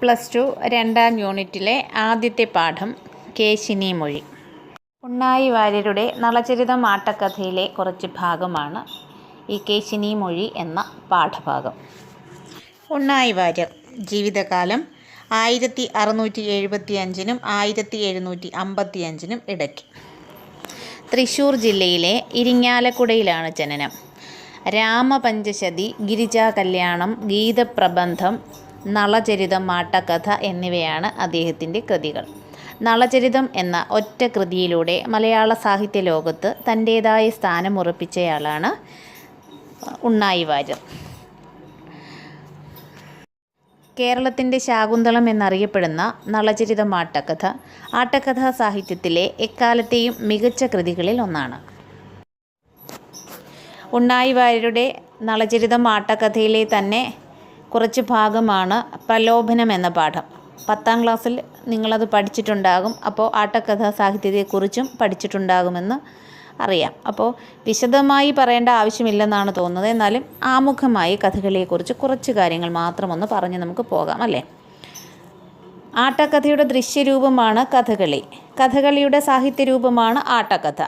Plus two രണ്ടാം യൂണിറ്റിലെ ആദ്യത്തെ പാഠം കേശിനി മൊഴി. ഉണ്ണായി വാര്യരുടെ നളചരിതം ആട്ടക്കഥയിലെ കുറച്ച് ഭാഗമാണ് ഈ കേശിനി മൊഴി എന്ന പാഠഭാഗം. ഉണ്ണായി വാര്യർ ജീവിതകാലം ആയിരത്തി അറുന്നൂറ്റി എഴുപത്തി അഞ്ചിനും ആയിരത്തി എഴുന്നൂറ്റി അമ്പത്തി അഞ്ചിനും ഇടയ്ക്ക്. തൃശ്ശൂർ ജില്ലയിലെ ഇരിങ്ങാലക്കുടയിലാണ് ജനനം. രാമപഞ്ചശതി ഗിരിജാ കല്യാണം ഗീതപ്രബന്ധം നളചരിതം മാട്ടക്കഥ എന്നിവയാണ് അദ്ദേഹത്തിന്റെ കൃതികൾ. നളചരിതം എന്ന ഒറ്റ കൃതിയിലൂടെ മലയാള സാഹിത്യ ലോകത്ത് തന്റേതായ സ്ഥാനം ഉറപ്പിച്ചയാളാണ് ഉണ്ണായി വാര്യർ. കേരളത്തിന്റെ ശാകുന്തളം എന്നറിയപ്പെടുന്ന നളചരിതം ആട്ടക്കഥ ആട്ടക്കഥാ സാഹിത്യത്തിലെ എക്കാലത്തെയും മികച്ച കൃതികളിൽ ഒന്നാണ്. ഉണ്ണായി വാര്യരുടെ നളചരിതം ആട്ടക്കഥയിലെ തന്നെ കുറച്ച് ഭാഗമാണ് പ്രലോഭനം എന്ന പാഠം. പത്താം ക്ലാസ്സിൽ നിങ്ങളത് പഠിച്ചിട്ടുണ്ടാകും. അപ്പോൾ ആട്ടക്കഥാ സാഹിത്യത്തെക്കുറിച്ചും പഠിച്ചിട്ടുണ്ടാകുമെന്ന് അറിയാം. അപ്പോൾ വിശദമായി പറയേണ്ട ആവശ്യമില്ലെന്നാണ് തോന്നുന്നത്. എന്നാലും ആമുഖമായി കഥകളിയെക്കുറിച്ച് കുറച്ച് കാര്യങ്ങൾ മാത്രം ഒന്ന് പറഞ്ഞ് നമുക്ക് പോകാം അല്ലേ? ആട്ടക്കഥയുടെ ദൃശ്യരൂപമാണ് കഥകളി. കഥകളിയുടെ സാഹിത്യരൂപമാണ് ആട്ടക്കഥ.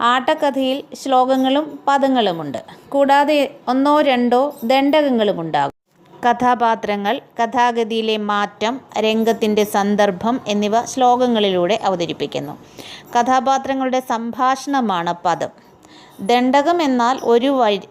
ആട്ടക്കഥയിൽ ശ്ലോകങ്ങളും പദങ്ങളുമുണ്ട്. കൂടാതെ ഒന്നോ രണ്ടോ ദണ്ഡകങ്ങളും ഉണ്ടാകും കഥാപാത്രങ്ങൾ കഥാഗതിയിലെ മാറ്റം രംഗത്തിന്റെ സന്ദർഭം എന്നിവ ശ്ലോകങ്ങളിലൂടെ അവതരിപ്പിക്കുന്നു. കഥാപാത്രങ്ങളുടെ സംഭാഷണമാണ് പദം. ദണ്ഡകം എന്നാൽ ഒരു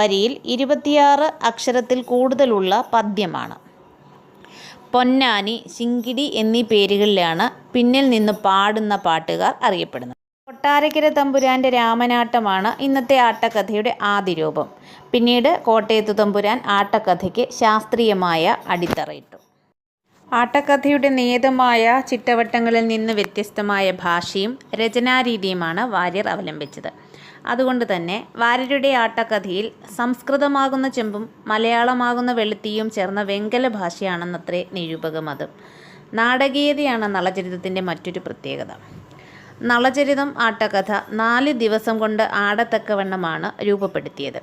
വരിയിൽ ഇരുപത്തിയാറ് അക്ഷരത്തിൽ കൂടുതലുള്ള പദ്യമാണ്. പൊന്നാനി ശിങ്കിടി എന്നീ പേരുകളിലാണ് പിന്നിൽ നിന്ന് പാടുന്ന പാട്ടുകാർ അറിയപ്പെടുന്നത്. കൊട്ടാരക്കര തമ്പുരാന്റെ രാമനാട്ടമാണ് ഇന്നത്തെ ആട്ടക്കഥയുടെ ആദ്യ രൂപം പിന്നീട് കോട്ടയത്ത് തമ്പുരാൻ ആട്ടക്കഥയ്ക്ക് ശാസ്ത്രീയമായ അടിത്തറയിട്ടു. ആട്ടക്കഥയുടെ നിയതമായ ചിട്ടവട്ടങ്ങളിൽ നിന്ന് വ്യത്യസ്തമായ ഭാഷയും രചനാരീതിയുമാണ് വാര്യർ അവലംബിച്ചത്. അതുകൊണ്ട് തന്നെ വാര്യരുടെ ആട്ടക്കഥയിൽ സംസ്കൃതമാകുന്ന ചെമ്പും മലയാളമാകുന്ന വെളുത്തിയും ചേർന്ന വെങ്കല ഭാഷയാണെന്നത്രേ നിരൂപകമതം. നാടകീയതയാണ് നളചരിതത്തിന്റെ മറ്റൊരു പ്രത്യേകത. നളചരിതം ആട്ടകഥ നാല് ദിവസം കൊണ്ട് ആടത്തക്കവണ്ണമാണ് രൂപപ്പെടുത്തിയത്.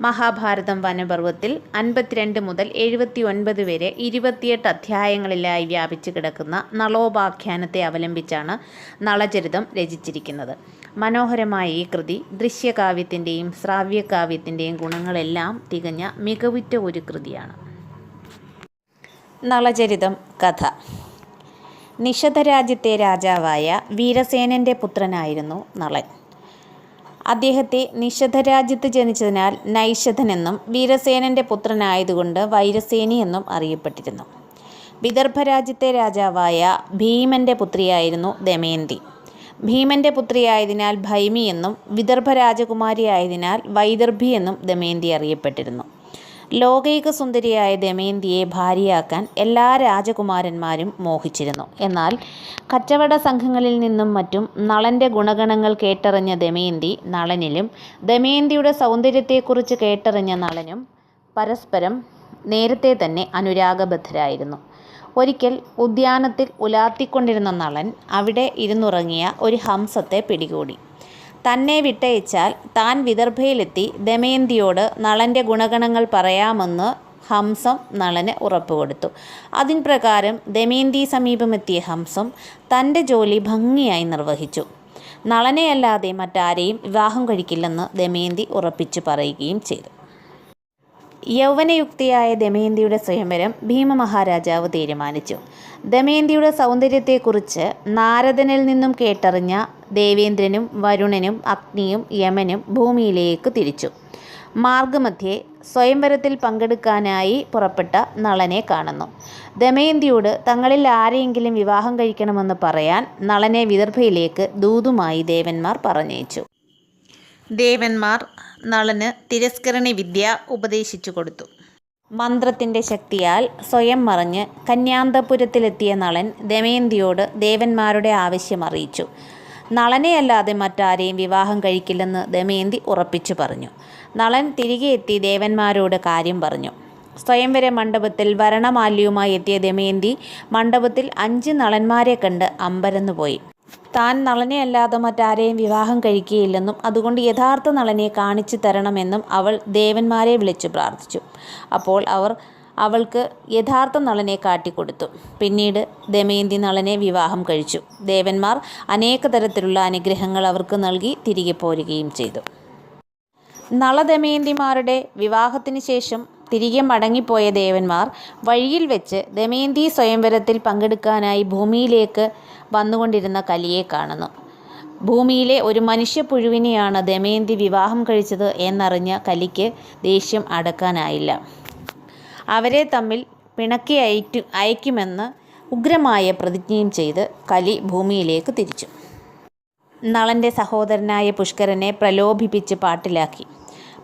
മഹാഭാരതം വനപർവത്തിൽ അൻപത്തിരണ്ട് മുതൽ എഴുപത്തി ഒൻപത് വരെ ഇരുപത്തിയെട്ട് അധ്യായങ്ങളിലായി വ്യാപിച്ചു കിടക്കുന്ന നളോപാഖ്യാനത്തെ അവലംബിച്ചാണ് നളചരിതം രചിച്ചിരിക്കുന്നത്. മനോഹരമായ ഈ കൃതി ദൃശ്യകാവ്യത്തിന്റെയും ശ്രാവ്യകാവ്യത്തിന്റെയും ഗുണങ്ങളെല്ലാം തികഞ്ഞ മികവുറ്റ ഒരു കൃതിയാണ്. നളചരിതം കഥ. നിഷധരാജ്യത്തെ രാജാവായ വീരസേനന്റെ പുത്രനായിരുന്നു നളൻ. അദ്ദേഹത്തെ നിഷധരാജ്യത്ത് ജനിച്ചതിനാൽ നൈഷധൻ എന്നും വീരസേനന്റെ പുത്രനായതുകൊണ്ട് വൈരസേനി എന്നും അറിയപ്പെട്ടിരുന്നു. വിദർഭ രാജ്യത്തെ രാജാവായ ഭീമന്റെ പുത്രിയായിരുന്നു ദമയന്തി. ഭീമന്റെ പുത്രിയായതിനാൽ ഭൈമി എന്നും വിദർഭ രാജകുമാരിയായതിനാൽ വൈദർഭി എന്നും ദമയന്തി അറിയപ്പെട്ടിരുന്നു. ലോകൈക സുന്ദരിയായ ദമയന്തിയെ ഭാര്യയാക്കാൻ എല്ലാ രാജകുമാരന്മാരും മോഹിച്ചിരുന്നു. എന്നാൽ കച്ചവട സംഘങ്ങളിൽ നിന്നും മറ്റും നളന്റെ ഗുണഗണങ്ങൾ കേട്ടറിഞ്ഞ ദമയന്തി നളനിലും ദമയന്തിയുടെ സൗന്ദര്യത്തെക്കുറിച്ച് കേട്ടറിഞ്ഞ നളനും പരസ്പരം നേരത്തെ തന്നെ അനുരാഗബദ്ധരായിരുന്നു. ഒരിക്കൽ ഉദ്യാനത്തിൽ ഉലാത്തിക്കൊണ്ടിരുന്ന നളൻ അവിടെ ഇരുന്നുറങ്ങിയ ഒരു ഹംസത്തെ പിടികൂടി. തന്നെ വിട്ടയച്ചാൽ താൻ വിദർഭയിലെത്തി ദമയന്തിയോട് നളന്റെ ഗുണഗണങ്ങൾ പറയാമെന്ന് ഹംസം നളന് ഉറപ്പുകൊടുത്തു അതിൻ പ്രകാരം ദമയന്തി സമീപമെത്തിയ ഹംസം തന്റെ ജോലി ഭംഗിയായി നിർവഹിച്ചു. നളനെയല്ലാതെ മറ്റാരെയും വിവാഹം കഴിക്കില്ലെന്ന് ദമയന്തി ഉറപ്പിച്ചു പറയുകയും ചെയ്തു. യൗവനയുക്തിയായ ദമയന്തിയുടെ സ്വയംവരം ഭീമ മഹാരാജാവ് തീരുമാനിച്ചു. ദമയന്തിയുടെ സൗന്ദര്യത്തെക്കുറിച്ച് നാരദനിൽ നിന്നും കേട്ടറിഞ്ഞ ദേവേന്ദ്രനും വരുണനും അഗ്നിയും യമനും ഭൂമിയിലേക്ക് തിരിച്ചു. മാർഗമധ്യേ സ്വയംവരത്തിൽ പങ്കെടുക്കാനായി പുറപ്പെട്ട നളനെ കാണുന്നു. ദമയന്തിയോട് തങ്ങളിൽ ആരെയെങ്കിലും വിവാഹം കഴിക്കണമെന്ന് പറയാൻ നളനെ വിദർഭയിലേക്ക് ദൂതുമായി ദേവന്മാർ പറഞ്ഞയച്ചു. ദേവന്മാർ നളന് തിരസ്കരണി വിദ്യ ഉപദേശിച്ചു കൊടുത്തു. മന്ത്രത്തിന്റെ ശക്തിയാൽ സ്വയം മറിഞ്ഞ് കന്യാന്തപുരത്തിലെത്തിയ നളൻ ദമയന്തിയോട് ദേവന്മാരുടെ ആവശ്യം അറിയിച്ചു. നളനെയല്ലാതെ മറ്റാരെയും വിവാഹം കഴിക്കില്ലെന്ന് ദമയന്തി ഉറപ്പിച്ചു പറഞ്ഞു. നളൻ തിരികെ എത്തി ദേവന്മാരോട് കാര്യം പറഞ്ഞു. സ്വയംവര മണ്ഡപത്തിൽ വരണമാല്യവുമായി എത്തിയ ദമയന്തി മണ്ഡപത്തിൽ അഞ്ച് നളന്മാരെ കണ്ട് അമ്പരന്നു പോയി താൻ നളനെ അല്ലാതെ മറ്റാരെയും വിവാഹം കഴിക്കുകയില്ലെന്നും അതുകൊണ്ട് യഥാർത്ഥ നളനെ കാണിച്ചു തരണമെന്നും അവൾ ദേവന്മാരെ വിളിച്ചു പ്രാർത്ഥിച്ചു. അപ്പോൾ അവർ അവൾക്ക് യഥാർത്ഥ നളനെ കാട്ടിക്കൊടുത്തു. പിന്നീട് ദമയന്തി നളനെ വിവാഹം കഴിച്ചു. ദേവന്മാർ അനേക തരത്തിലുള്ള അനുഗ്രഹങ്ങൾ അവർക്ക് നൽകി തിരികെ പോരുകയും ചെയ്തു. നളദമയന്തിമാരുടെ വിവാഹത്തിന് ശേഷം തിരികെ മടങ്ങിപ്പോയ ദേവന്മാർ വഴിയിൽ വെച്ച് ദമയന്തി സ്വയംവരത്തിൽ പങ്കെടുക്കാനായി ഭൂമിയിലേക്ക് വന്നുകൊണ്ടിരുന്ന കലിയെ കാണുന്നു. ഭൂമിയിലെ ഒരു മനുഷ്യപ്പുഴുവിനെയാണ് ദമയന്തി വിവാഹം കഴിച്ചത് എന്നറിഞ്ഞ കലിക്ക് ദേഷ്യം അടക്കാനായില്ല. അവരെ തമ്മിൽ പിണക്കി അയറ്റു അയക്കുമെന്ന് ഉഗ്രമായ പ്രതിജ്ഞയും ചെയ്ത് കലി ഭൂമിയിലേക്ക് തിരിച്ചു. നളന്റെ സഹോദരനായ പുഷ്കരനെ പ്രലോഭിപ്പിച്ച് പാട്ടിലാക്കി.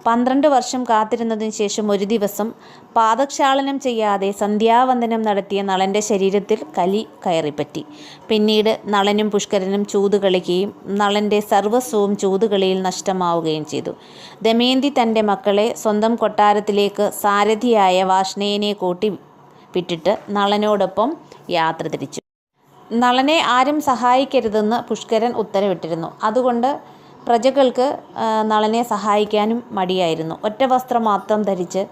പന്ത്രണ്ട് വർഷം കാത്തിരുന്നതിന് ശേഷം ഒരു ദിവസം പാദക്ഷാളനം ചെയ്യാതെ സന്ധ്യാവന്ദനം നടത്തിയ നളന്റെ ശരീരത്തിൽ കലി കയറിപ്പറ്റി. പിന്നീട് നളനും പുഷ്കരനും ചൂത് കളിക്കുകയും നളന്റെ സർവസ്വവും ചൂതുകളിയിൽ നഷ്ടമാവുകയും ചെയ്തു. ദമയന്തി തന്റെ മക്കളെ സ്വന്തം കൊട്ടാരത്തിലേക്ക് സാരഥിയായ വാഷ്ണേയനെ കൂട്ടി വിട്ടിട്ട് നളനോടൊപ്പം യാത്ര തിരിച്ചു. നളനെ ആരും സഹായിക്കരുതെന്ന് പുഷ്കരൻ ഉത്തരവിട്ടിരുന്നു. അതുകൊണ്ട് പ്രജകൾക്ക് നളനെ സഹായിക്കാനും മടിയായിരുന്നു. ഒറ്റ വസ്ത്രം മാത്രം ധരിച്ച്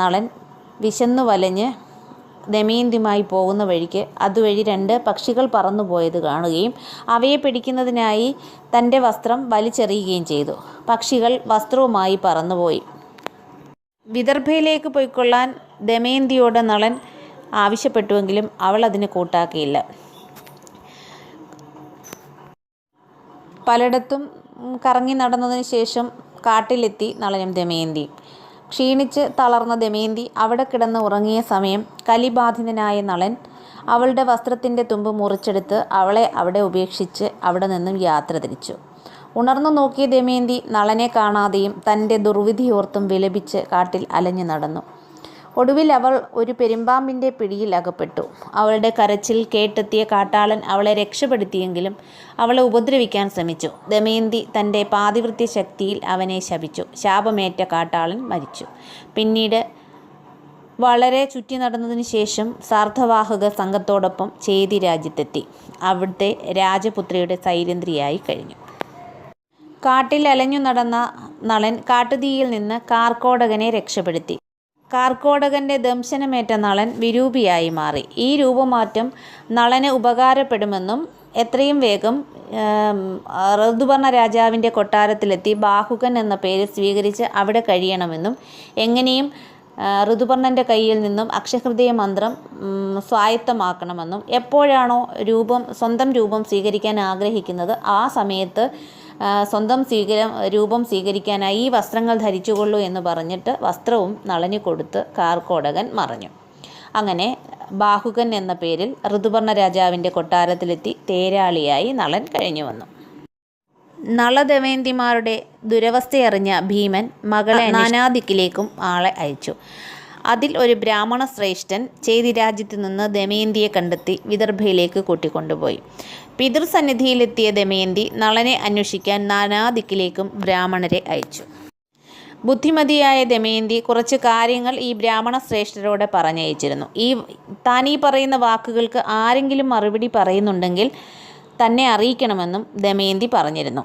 നളൻ വിശന്നു വലഞ്ഞ് ദമയന്തിയുമായി പോകുന്ന വഴിക്ക് അതുവഴി രണ്ട് പക്ഷികൾ പറന്നുപോയത് കാണുകയും അവയെ പിടിക്കുന്നതിനായി തന്റെ വസ്ത്രം വലിച്ചെറിയുകയും ചെയ്തു. പക്ഷികൾ വസ്ത്രവുമായി പറന്നുപോയി. വിദർഭയിലേക്ക് പോയിക്കൊള്ളാൻ ദമയന്തിയോട് നളൻ ആവശ്യപ്പെട്ടുവെങ്കിലും അവൾ അതിന് കൂട്ടാക്കിയില്ല. പലയിടത്തും കറങ്ങി നടന്നതിന് ശേഷം കാട്ടിലെത്തി നളനും ദമയന്തിയും ക്ഷീണിച്ച് തളർന്ന ദമയന്തി അവിടെ കിടന്ന് ഉറങ്ങിയ സമയം കലിബാധിതനായ നളൻ അവളുടെ വസ്ത്രത്തിന്റെ തുമ്പ് മുറിച്ചെടുത്ത് അവളെ അവിടെ ഉപേക്ഷിച്ച് അവിടെ നിന്നും യാത്ര തിരിച്ചു. ഉണർന്നു നോക്കിയ ദമയന്തി നളനെ കാണാതെയും തന്റെ ദുർവിധിയോർത്തും വിലപിച്ച് കാട്ടിൽ അലഞ്ഞു നടന്നു. ഒടുവിൽ അവൾ ഒരു പെരുമ്പാമ്പിന്റെ പിടിയിൽ അകപ്പെട്ടു. അവളുടെ കരച്ചിൽ കേട്ടെത്തിയ കാട്ടാളൻ അവളെ രക്ഷപ്പെടുത്തിയെങ്കിലും അവളെ ഉപദ്രവിക്കാൻ ശ്രമിച്ചു. ദമയന്തി തന്റെ പാതിവൃത്യ ശക്തിയിൽ അവനെ ശപിച്ചു. ശാപമേറ്റ കാട്ടാളൻ മരിച്ചു. പിന്നീട് വളരെ ചുറ്റി നടന്നതിന് ശേഷം സാർത്ഥവാഹക സംഘത്തോടൊപ്പം ചേതി രാജ്യത്തെത്തി. അവിടുത്തെ രാജപുത്രിയുടെ സൈരന്ധ്രിയായി കഴിഞ്ഞു. കാട്ടിൽ അലഞ്ഞു നടന്ന നളൻ കാട്ടുതീയിൽ നിന്ന് കാർക്കോടകനെ രക്ഷപ്പെടുത്തി. കാർക്കോടകന്റെ ദംശനമേറ്റ നളൻ വിരൂപിയായി മാറി. ഈ രൂപമാറ്റം നളന് ഉപകാരപ്പെടുമെന്നും എത്രയും വേഗം ഋതുപർണ രാജാവിന്റെ കൊട്ടാരത്തിലെത്തി ബാഹുകൻ എന്ന പേര് സ്വീകരിച്ച് അവിടെ കഴിയണമെന്നും എങ്ങനെയും ഋതുപർണന്റെ കയ്യിൽ നിന്നും അക്ഷഹൃദയ മന്ത്രം സ്വായത്തമാക്കണമെന്നും എപ്പോഴാണോ രൂപം സ്വന്തം രൂപം സ്വീകരിക്കാൻ ആഗ്രഹിക്കുന്നത് ആ സമയത്ത് സ്വന്തം സ്വീകര രൂപം സ്വീകരിക്കാനായി ഈ വസ്ത്രങ്ങൾ ധരിച്ചുകൊള്ളൂ എന്ന് പറഞ്ഞിട്ട് വസ്ത്രവും നളനി കൊടുത്ത് കാർക്കോടകൻ മറഞ്ഞു. അങ്ങനെ ബാഹുകൻ എന്ന പേരിൽ ഋതുപർണ രാജാവിന്റെ കൊട്ടാരത്തിലെത്തി തേരാളിയായി നളൻ കഴിഞ്ഞു വന്നു. നളദമയന്തിമാരുടെ ദുരവസ്ഥയറിഞ്ഞ ഭീമൻ മകളെ നാനാദിക്കിലേക്കും ആളെ അയച്ചു. അതിൽ ഒരു ബ്രാഹ്മണ ശ്രേഷ്ഠൻ ചേതി രാജ്യത്ത് നിന്ന് ദമയന്തിയെ കണ്ടെത്തി വിദർഭയിലേക്ക് കൂട്ടിക്കൊണ്ടുപോയി. പിതൃസന്നിധിയിലെത്തിയ ദമയന്തി നളനെ അന്വേഷിക്കാൻ നാനാദിക്കിലേക്കും ബ്രാഹ്മണരെ അയച്ചു. ബുദ്ധിമതിയായ ദമയന്തി കുറച്ച് കാര്യങ്ങൾ ഈ ബ്രാഹ്മണ ശ്രേഷ്ഠരോട് പറഞ്ഞയച്ചിരുന്നു. ഈ താൻ ഈ പറയുന്ന വാക്കുകൾക്ക് ആരെങ്കിലും മറുപടി പറയുന്നുണ്ടെങ്കിൽ തന്നെ അറിയിക്കണമെന്നും ദമയന്തി പറഞ്ഞിരുന്നു.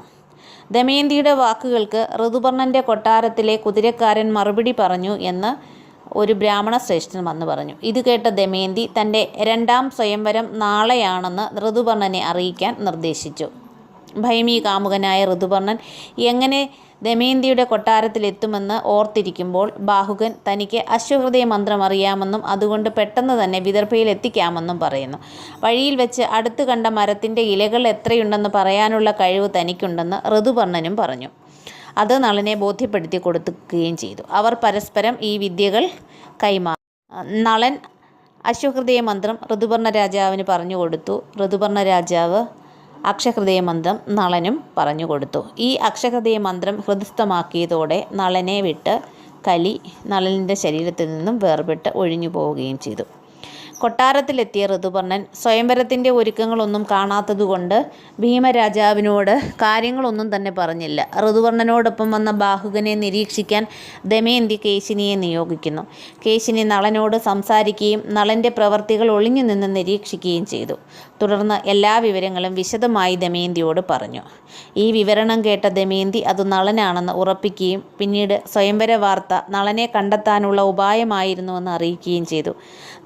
ദമയന്തിയുടെ വാക്കുകൾക്ക് ഋതുപർണന്റെ കൊട്ടാരത്തിലെ കുതിരക്കാരൻ മറുപടി പറഞ്ഞു എന്ന് ഒരു ബ്രാഹ്മണ ശ്രേഷ്ഠൻ വന്നു പറഞ്ഞു. ഇത് കേട്ട ദമയന്തി തന്റെ രണ്ടാം സ്വയംവരം നാളെയാണെന്ന് ഋതുപർണനെ അറിയിക്കാൻ നിർദ്ദേശിച്ചു. ഭൈമി കാമുകനായ ഋതുപർണൻ എങ്ങനെ ദമയന്തിയുടെ കൊട്ടാരത്തിലെത്തുമെന്ന് ഓർത്തിരിക്കുമ്പോൾ ബാഹുകൻ തനിക്ക് അശ്വഹൃദയ മന്ത്രം അറിയാമെന്നും അതുകൊണ്ട് പെട്ടെന്ന് തന്നെ വിദർഭയിൽ എത്തിക്കാമെന്നും പറയുന്നു. വഴിയിൽ വെച്ച് അടുത്ത് കണ്ട മരത്തിന്റെ ഇലകൾ എത്രയുണ്ടെന്ന് പറയാനുള്ള കഴിവ് തനിക്കുണ്ടെന്ന് ഋതുപർണനും പറഞ്ഞു. അത് നളനെ ബോധ്യപ്പെടുത്തി കൊടുക്കുകയും ചെയ്തു. അവർ പരസ്പരം ഈ വിദ്യകൾ കൈമാറി നളൻ അശ്വഹൃദയ മന്ത്രം ഋതുപർണ രാജാവിന് പറഞ്ഞു കൊടുത്തു. ഋതുപർണ രാജാവ് അക്ഷഹൃദയ മന്ത്രം നളനും പറഞ്ഞു കൊടുത്തു. ഈ അക്ഷഹൃദയ മന്ത്രം ഹൃദസ്ഥമാക്കിയതോടെ നളനെ വിട്ട് കലി നളനിന്റെ ശരീരത്തിൽ നിന്നും വേർപെട്ട് ഒഴിഞ്ഞു പോവുകയും ചെയ്തു. കൊട്ടാരത്തിലെത്തിയ ഋതുപർണൻ സ്വയംവരത്തിന്റെ ഒരുക്കങ്ങളൊന്നും കാണാത്തതുകൊണ്ട് ഭീമരാജാവിനോട് കാര്യങ്ങളൊന്നും തന്നെ പറഞ്ഞില്ല. ഋതുപർണനോടൊപ്പം വന്ന ബാഹുകനെ നിരീക്ഷിക്കാൻ ദമയന്തി കേശിനിയെ നിയോഗിക്കുന്നു. കേശിനി നളനോട് സംസാരിക്കുകയും നളന്റെ പ്രവർത്തികൾ ഒളിഞ്ഞു നിന്ന് നിരീക്ഷിക്കുകയും ചെയ്തു. തുടർന്ന് എല്ലാ വിവരങ്ങളും വിശദമായി ദമയന്തിയോട് പറഞ്ഞു. ഈ വിവരണം കേട്ട ദമയന്തി അത് നളനാണെന്ന് ഉറപ്പിക്കുകയും പിന്നീട് സ്വയംവര വാർത്ത നളനെ കണ്ടെത്താനുള്ള ഉപായമായിരുന്നുവെന്ന് അറിയിക്കുകയും ചെയ്തു.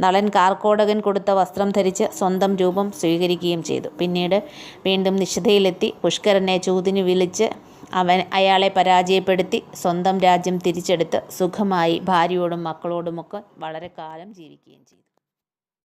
നളൻ കാർക്കോടകൻ കൊടുത്ത വസ്ത്രം ധരിച്ച് സ്വന്തം രൂപം സ്വീകരിക്കുകയും ചെയ്തു. പിന്നീട് വീണ്ടും നിശിതയിലെത്തി പുഷ്കരനെ ചൂതിന് വിളിച്ച് അവൻ അയാളെ പരാജയപ്പെടുത്തി സ്വന്തം രാജ്യം തിരിച്ചെടുത്ത് സുഖമായി ഭാര്യയോടും മക്കളോടുമൊക്കെ വളരെ കാലം ജീവിക്കുകയും ചെയ്തു.